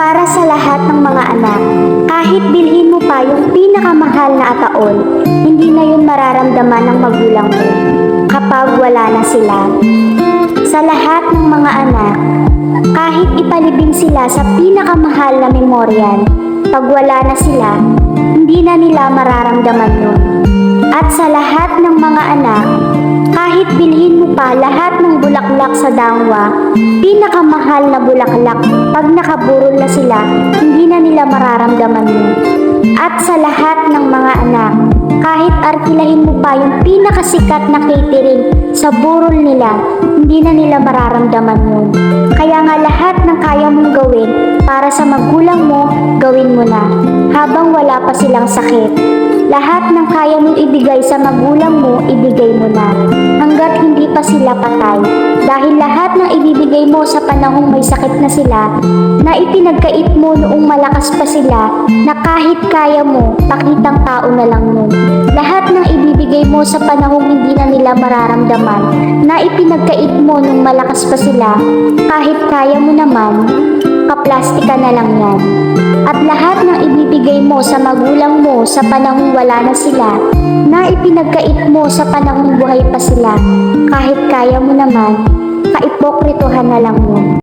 para sa lahat ng mga anak. Kahit bilhin mo pa yung pinakamahal na ataol, hindi na yun mararamdaman ng magulang mo kapag wala na sila. Sa lahat ng mga anak, kahit ipalibing sila sa pinakamahal na memoryan, pag wala na sila, hindi na nila mararamdaman yun. At sa lahat ng mga anak, kahit bilhin mo pa lahat ng bulaklak sa dangwa, pinakamahal na bulaklak, pag nakaburol na sila, hindi na nila mararamdaman yun. At sa lahat ng mga anak, kahit arkilahin mo pa yung pinakasikat na catering sa burol nila, hindi na nila mararamdaman yun. Kaya nga lahat ng kaya mong gawin para sa magulang mo, gawin mo na habang wala pa silang sakit. Lahat ng kaya mong ibigay sa magulang mo, ibigay mo na. Hanggat hindi pa sila patay. Dahil lahat ng ibibigay mo sa panahong may sakit na sila, na ipinagkait mo noong malakas pa sila, na kahit kaya mo, pakitang tao na lang nun. Lahat ng ibibigay mo sa panahong hindi na nila mararamdaman, na ipinagkait mo nung malakas pa sila, kahit kaya mo naman, kaplastika na lang yan. At lahat ng ibibigay mo sa magulang mo sa panahong wala na sila, na ipinagkait mo sa panahong buhay pa sila, kahit kaya mo naman, kaipokritohan na lang yun.